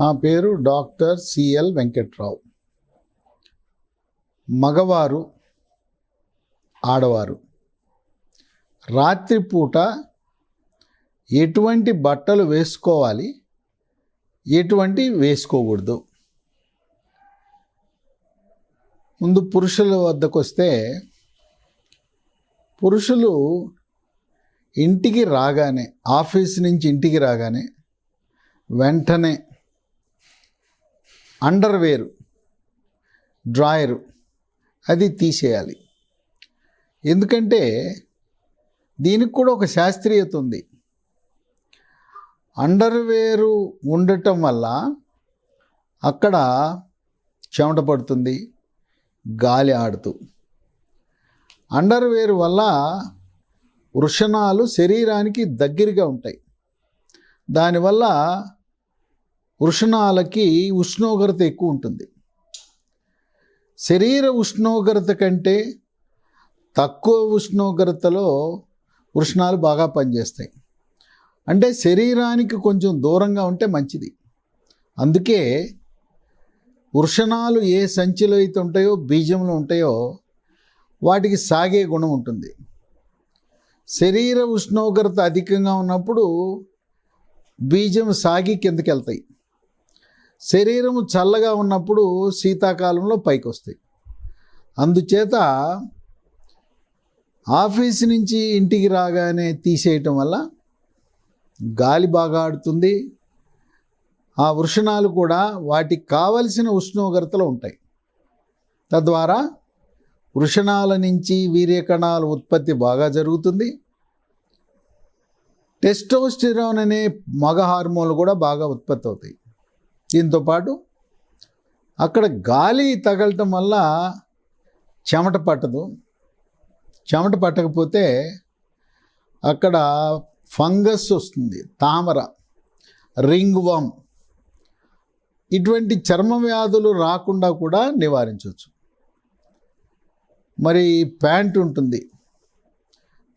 నా పేరు doctor CL Venkatrao. మగవారు ఆడవారు. రాత్రిపూట ఎటువంటి బట్టలు వేసుకోవాలి ఎటువంటి వేసుకోకూడదు. ముందు పురుషుల వద్దకు వస్తే పురుషులు ఇంటికి రాగానే ఆఫీస్ నుంచి ఇంటికి రాగానే వెంటనే అండర్వేరు డ్రాయరు అది తీసేయాలి. ఎందుకంటే దీనికి కూడా ఒక శాస్త్రీయత ఉంది. అండర్వేరు ఉండటం వల్ల అక్కడ చెమట పడుతుంది గాలి ఆడుతూ. అండర్వేర్ వల్ల వృషణాలు శరీరానికి దగ్గరగా ఉంటాయి. దానివల్ల వృషణాలకి ఉష్ణోగ్రత ఎక్కువ ఉంటుంది. శరీర ఉష్ణోగ్రత కంటే తక్కువ ఉష్ణోగ్రతలో వృషణాలు బాగా పనిచేస్తాయి. అంటే శరీరానికి కొంచెం దూరంగా ఉంటే మంచిది. అందుకే వృషణాలు ఏ సంచిలో అయితే ఉంటాయో బీజంలో ఉంటాయో వాటికి సాగే గుణం ఉంటుంది. శరీర ఉష్ణోగ్రత అధికంగా ఉన్నప్పుడు బీజం సాగి కిందకి వెళ్తాయి. శరీరం చల్లగా ఉన్నప్పుడు శీతాకాలంలో పైకి వస్తాయి అందుచేత ఆఫీస్ నుంచి ఇంటికి రాగానే తీసేయటం వల్ల గాలి బాగా ఆడుతుంది. ఆ వృషణాలు కూడా వాటికి కావలసిన ఉష్ణోగ్రతలో ఉంటాయి. తద్వారా వృషణాల నుంచి వీర్యకణాల ఉత్పత్తి బాగా జరుగుతుంది. టెస్టోస్టిరోన్ అనే మగ హార్మోన్లు కూడా బాగా ఉత్పత్తి అవుతాయి దీంతోపాటు అక్కడ గాలి తగలటం వల్ల చెమట పట్టదు. చెమట పట్టకపోతే అక్కడ ఫంగస్ వస్తుంది తామర రింగ్ వామ్ ఇటువంటి చర్మ వ్యాధులు రాకుండా కూడా నివారించవచ్చు. మరి ప్యాంట్ ఉంటుంది.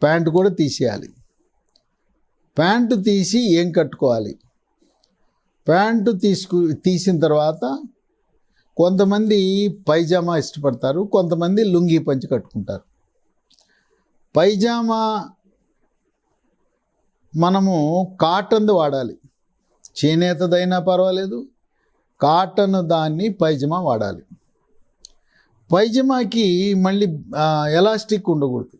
ప్యాంటు కూడా తీసేయాలి. ప్యాంటు తీసి ఏం కట్టుకోవాలి? ప్యాంటు తీసుకు తీసిన తర్వాత కొంతమంది పైజామా ఇష్టపడతారు కొంతమంది లుంగీ పంచి కట్టుకుంటారు. పైజామా మనము కాటన్ది వాడాలి. చేనేతదైనా పర్వాలేదు కాటన్ దాన్ని పైజమా వాడాలి. పైజమాకి మళ్ళీ ఎలాస్టిక్ ఉండకూడదు.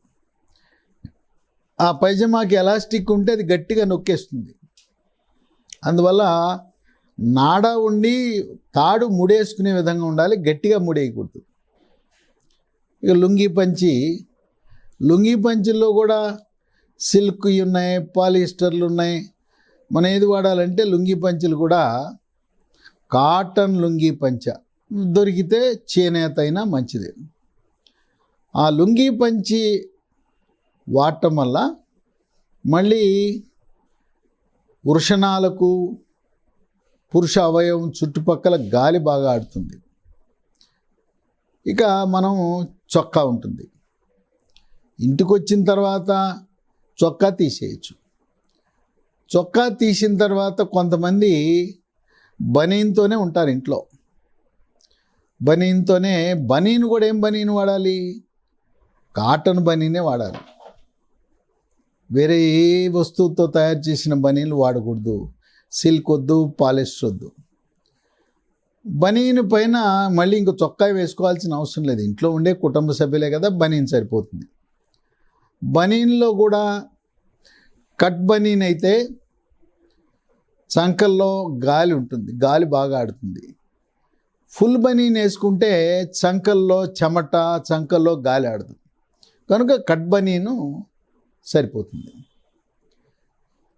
ఆ పైజమాకి ఎలాస్టిక్ ఉంటే అది గట్టిగా నొక్కేస్తుంది. అందువల్ల నాడ ఉండి తాడు ముడేసుకునే విధంగా ఉండాలి గట్టిగా ముడేయకూడదు. ఇక లుంగీ పంచి లుంగి పంచుల్లో కూడా సిల్క్ ఉన్నాయి పాలిస్టర్లు ఉన్నాయి. మనం ఏది వాడాలంటే లుంగి పంచులు కూడా కాటన్ లుంగీ పంచ. దొరికితే చేనేత అయినా మంచిది. ఆ లుంగీ పంచి వాడటం వల్ల మళ్ళీ వృషణాలకు పురుష అవయవం చుట్టుపక్కల గాలి బాగా ఆడుతుంది. ఇక మనం చొక్కా ఉంటుంది. ఇంటికి వచ్చిన తర్వాత చొక్కా తీసేయచ్చు. చొక్కా తీసిన తర్వాత కొంతమంది బనీన్తోనే ఉంటారు ఇంట్లో. బనీన్తోనే బనీన్ కూడా ఏం బనీన్ వాడాలి? కాటన్ బనీనే వాడాలి. వేరే ఏ వస్తువుతో తయారు చేసిన బనీన్లు వాడకూడదు. సిల్క్ వద్దు పాలిస్టర్ వద్దు బనీన్ పైన మళ్ళీ ఇంకో చొక్కా వేసుకోవాల్సిన అవసరం లేదు. ఇంట్లో ఉండే కుటుంబ సభ్యులే కదా బనీన్ సరిపోతుంది. బనీన్లో కూడా కట్ బనీన్ అయితే చంకల్లో గాలి ఉంటుంది గాలి బాగా ఆడుతుంది. ఫుల్ బనీన్ వేసుకుంటే చంకల్లో చెమట చంకల్లో గాలి ఆడదు. కనుక కట్ బనీను సరిపోతుంది.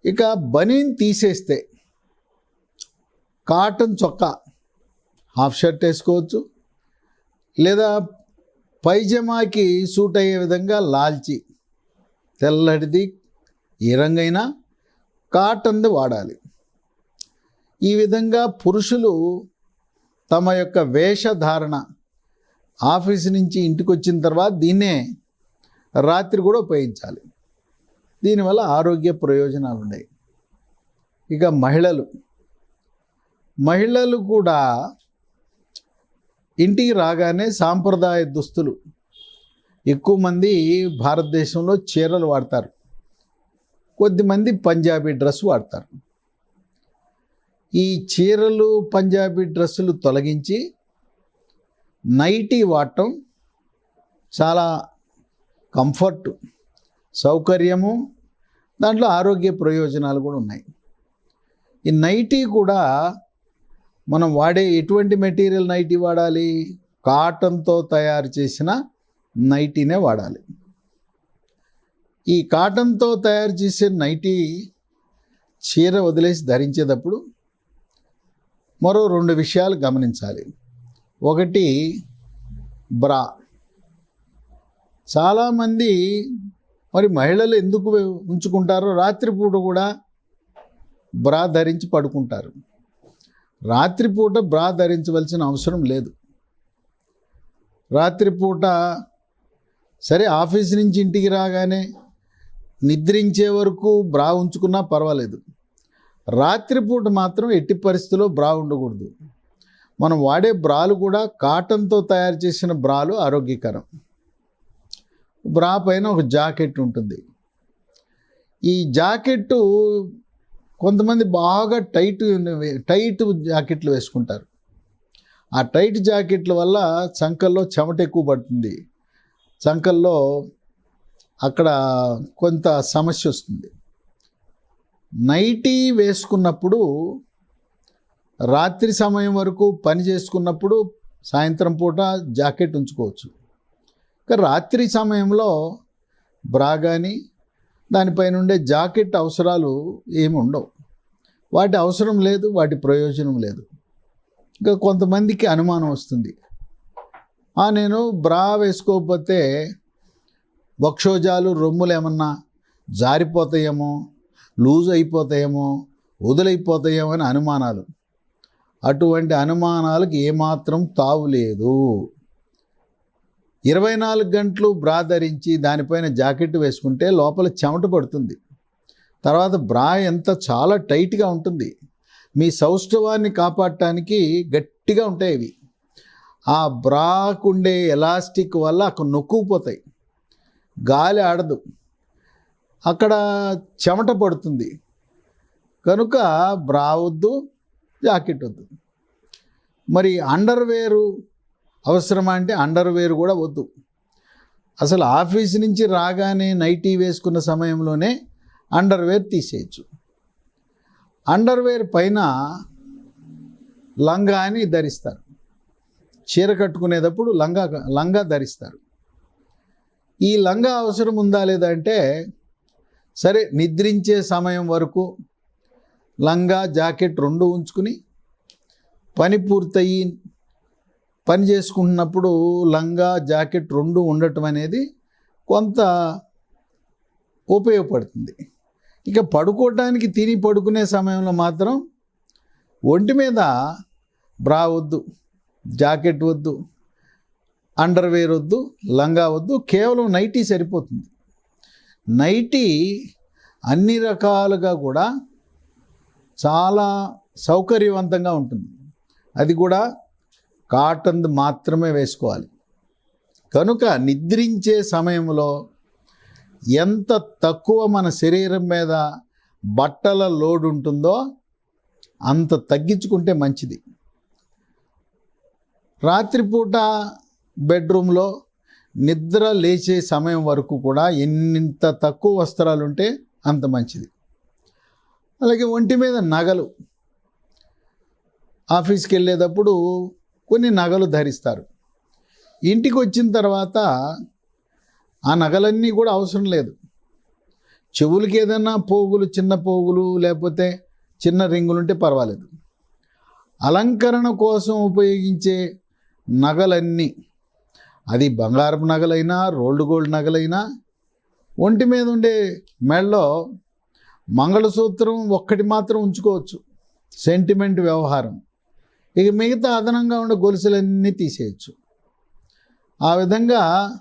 ఇక బనీన్ తీసేస్తే కాటన్ చొక్కా హాఫ్ షర్ట్ వేసుకోవచ్చు. లేదా పైజమాకి సూట్ అయ్యే విధంగా లాల్చి తెల్లటిది ఏ రంగైనా కాటన్ది వాడాలి. ఈ విధంగా పురుషులు తమ యొక్క వేషధారణ ఆఫీస్ నుంచి ఇంటికి వచ్చిన తర్వాత దీన్నే రాత్రి కూడా ఉపయోగించాలి. దీనివల్ల ఆరోగ్య ప్రయోజనాలు ఉన్నాయి ఇక మహిళలు మహిళలు కూడా ఇంటికి రాగానే సాంప్రదాయ దుస్తులు. ఎక్కువ మంది భారతదేశంలో చీరలు వాడతారు. కొద్దిమంది పంజాబీ డ్రెస్ వాడతారు. ఈ చీరలు పంజాబీ డ్రెస్సులు తొలగించి నైటీ వాడటం చాలా కంఫర్ట్ సౌకర్యము దాంట్లో ఆరోగ్య ప్రయోజనాలు కూడా ఉన్నాయి. ఈ నైటీ కూడా మనం వాడే ఎటువంటి మెటీరియల్ నైటీ వాడాలి? కాటన్తో తయారు చేసిన నైటీనే వాడాలి. ఈ కాటన్తో తయారు చేసే నైటీ చీర వదిలేసి ధరించేటప్పుడు మరో రెండు విషయాలు గమనించాలి. ఒకటి బ్రా. చాలామంది మరి మహిళలు ఎందుకు ఉంచుకుంటారో రాత్రిపూట కూడా బ్రా ధరించి పడుకుంటారు. రాత్రిపూట బ్రా ధరించవలసిన అవసరం లేదు. రాత్రిపూట సరే ఆఫీస్ నుంచి ఇంటికి రాగానే నిద్రించే వరకు బ్రా ఉంచుకున్నా పర్వాలేదు. రాత్రిపూట మాత్రం ఎట్టి పరిస్థితుల్లో బ్రా ఉండకూడదు. మనం వాడే బ్రాలు కూడా కాటన్తో తయారు చేసిన బ్రాలు ఆరోగ్యకరం. బ్రా పైన ఒక జాకెట్ ఉంటుంది. ఈ జాకెట్టు కొంతమంది బాగా టైట్ టైట్ జాకెట్లు వేసుకుంటారు. ఆ టైట్ జాకెట్ల వల్ల చంకల్లో చెమట ఎక్కువ పడుతుంది. చంకల్లో అక్కడ కొంత సమస్య వస్తుంది. నైటీ వేసుకున్నప్పుడు రాత్రి సమయం వరకు పని చేసుకున్నప్పుడు సాయంత్రం పూట జాకెట్ ఉంచుకోవచ్చు. కానీ రాత్రి సమయంలో బ్రా కానీ దానిపైన ఉండే జాకెట్ అవసరాలు ఏమి ఉండవు. వాటి అవసరం లేదు వాటి ప్రయోజనం లేదు. ఇంకా కొంతమందికి అనుమానం వస్తుంది. "ఆ, నేను బ్రా వేసుకోకపోతే వక్షోజాలు రొమ్ములు ఏమన్నా జారిపోతాయేమో లూజ్ అయిపోతాయేమో వదులైపోతాయేమో అని అనుమానాలు. అటువంటి అనుమానాలకు ఏమాత్రం తావు లేదు. ఇరవై నాలుగు గంటలు బ్రా ధరించి దానిపైన జాకెట్ వేసుకుంటే లోపల చెమట పడుతుంది. తర్వాత బ్రా ఎంత చాలా టైట్గా ఉంటుంది. మీ సౌష్ఠవాన్ని కాపాడటానికి గట్టిగా ఉంటాయి ఇవి. ఆ బ్రాకుండే ఎలాస్టిక్ వల్ల అక్కడ నొక్కుపోతాయి గాలి ఆడదు. అక్కడ చెమట పడుతుంది. కనుక బ్రా వద్దు జాకెట్ వద్దు. మరి అండర్వేరు అవసరమా అంటే అండర్వేర్ కూడా వద్దు. అసలు ఆఫీస్ నుంచి రాగానే నైటీ వేసుకున్న సమయంలోనే అండర్వేర్ తీసేయచ్చు. అండర్వేర్ పైన లంగా అని ధరిస్తారు. చీర కట్టుకునేటప్పుడు లంగా లంగా ధరిస్తారు. ఈ లంగా అవసరం ఉందా లేదా అంటే సరే నిద్రించే సమయం వరకు లంగా జాకెట్ రెండు ఉంచుకుని పని పూర్తయి పని చేసుకుంటున్నప్పుడు లంగా జాకెట్ రెండు ఉండటం అనేది కొంత ఉపయోగపడుతుంది. ఇక పడుకోవటానికి తిని పడుకునే సమయంలో మాత్రం ఒంటి మీద బ్రా వద్దు జాకెట్ వద్దు అండర్వేర్ వద్దు లంగా వద్దు కేవలం నైటీ సరిపోతుంది. నైటీ అన్ని రకాలుగా కూడా చాలా సౌకర్యవంతంగా ఉంటుంది. అది కూడా కాటన్ మాత్రమే వేసుకోవాలి. కనుక నిద్రించే సమయంలో ఎంత తక్కువ మన శరీరం మీద బట్టల లోడ్ ఉంటుందో అంత తగ్గించుకుంటే మంచిది. రాత్రిపూట బెడ్రూమ్లో నిద్ర లేచే సమయం వరకు కూడా ఎంత తక్కువ వస్త్రాలు ఉంటే అంత మంచిది. అలాగే ఒంటి మీద నగలు. ఆఫీస్కి వెళ్ళేటప్పుడు కొన్ని నగలు ధరిస్తారు. ఇంటికి వచ్చిన తర్వాత ఆ నగలన్నీ కూడా అవసరం లేదు. చెవులకి ఏదైనా పోగులు చిన్న పోగులు లేకపోతే చిన్న రింగులు ఉంటే పర్వాలేదు. అలంకరణ కోసం ఉపయోగించే నగలన్నీ అది బంగారపు నగలైనా రోల్డ్ గోల్డ్ నగలైనా ఒంటి మీద ఉండే మెడలో మంగళసూత్రం ఒక్కటి మాత్రం ఉంచుకోవచ్చు. సెంటిమెంట్ వ్యవహారం. ఇక మిగతా అదనంగా ఉండే గొలుసులన్నీ తీసేయచ్చు. ఆ విధంగా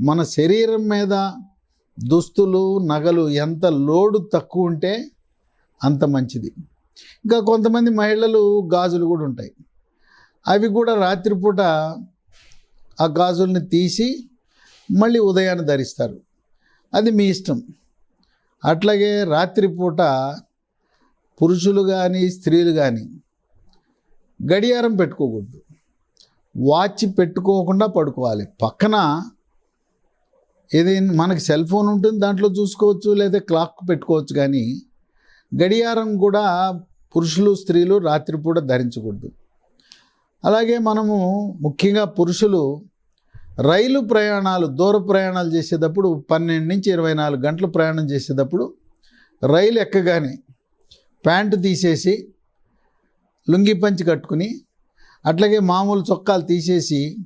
మన శరీరం మీద దుస్తులు నగలు ఎంత లోడు తక్కువ ఉంటే అంత మంచిది. ఇంకా కొంతమంది మహిళలు గాజులు కూడా ఉంటాయి. అవి కూడా రాత్రిపూట ఆ గాజుల్ని తీసి మళ్ళీ ఉదయాన్ని ధరిస్తారు. అది మీ ఇష్టం. అట్లాగే రాత్రిపూట పురుషులు కానీ స్త్రీలు కానీ గడియారం పెట్టుకోకూడదు. వాచ్ పెట్టుకోకుండా పడుకోవాలి. పక్కన ఏదైనా మనకి సెల్ ఫోన్ ఉంటుంది దాంట్లో చూసుకోవచ్చు లేదా క్లాక్ పెట్టుకోవచ్చు కానీ గడియారం కూడా పురుషులు స్త్రీలు రాత్రిపూట ధరించకూడదు. అలాగే మనము ముఖ్యంగా పురుషులు రైలు ప్రయాణాలు దూర ప్రయాణాలు చేసేటప్పుడు పన్నెండు నుంచి ఇరవై నాలుగు గంటలు ప్రయాణం చేసేటప్పుడు రైలు ఎక్కగానే ప్యాంటు తీసేసి లుంగి పంచి కట్టుకుని అట్లాగే మామూలు చొక్కాలు తీసేసి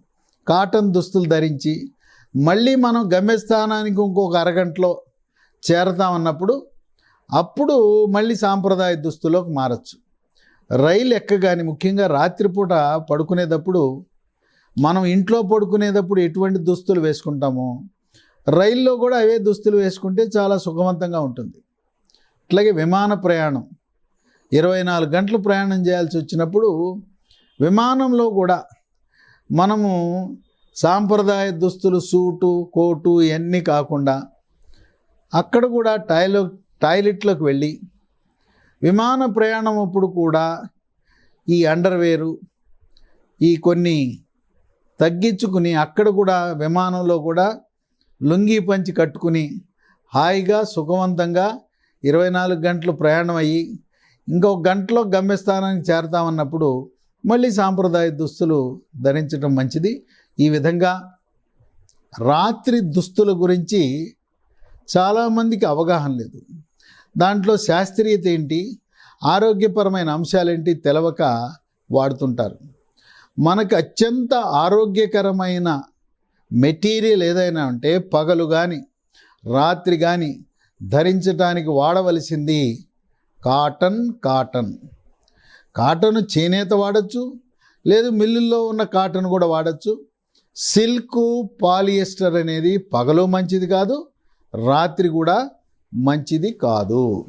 కాటన్ దుస్తులు ధరించి మళ్ళీ మనం గమ్యస్థానానికి ఇంకొక అరగంటలో చేరతామన్నప్పుడు అప్పుడు మళ్ళీ సాంప్రదాయ దుస్తులోకి మారచ్చు. రైలు ఎక్కగాని ముఖ్యంగా రాత్రిపూట పడుకునేటప్పుడు మనం ఇంట్లో పడుకునేటప్పుడు ఎటువంటి దుస్తులు వేసుకుంటామో రైల్లో కూడా అవే దుస్తులు వేసుకుంటే చాలా సుఖవంతంగా ఉంటుంది. అట్లాగే విమాన ప్రయాణం. ఇరవై నాలుగు గంటలు ప్రయాణం చేయాల్సి వచ్చినప్పుడు విమానంలో కూడా మనము సాంప్రదాయ దుస్తులు సూటు కోటు ఇవన్నీ కాకుండా అక్కడ కూడా టాయిలో టాయిలెట్లోకి వెళ్ళి విమాన ప్రయాణం అప్పుడు కూడా ఈ అండర్వేరు ఈ కొన్ని తగ్గించుకుని అక్కడ కూడా విమానంలో కూడా లుంగీ పంచి కట్టుకుని హాయిగా సుఖవంతంగా ఇరవై నాలుగు గంటలు ప్రయాణం అయ్యి ఇంకొక గంటలో గమ్యస్థానానికి చేరతామన్నప్పుడు మళ్ళీ సాంప్రదాయ దుస్తులు ధరించడం మంచిది. ఈ విధంగా రాత్రి దుస్తుల గురించి చాలామందికి అవగాహన లేదు. దాంట్లో శాస్త్రీయత ఏంటి? ఆరోగ్యపరమైన అంశాలేంటి? తెలవక వాడుతుంటారు. మనకు అత్యంత ఆరోగ్యకరమైన మెటీరియల్ ఏదైనా ఉంటే పగలు కానీ రాత్రి కానీ ధరించడానికి వాడవలసింది కాటన్ కాటన్. కాటన్ చేనేత వాడచ్చు లేదు మిల్లుల్లో ఉన్న కాటన్ కూడా వాడచ్చు. సిల్క్ పాలియెస్టర్ అనేది పగలు మంచిది కాదు రాత్రి కూడా మంచిది కాదు.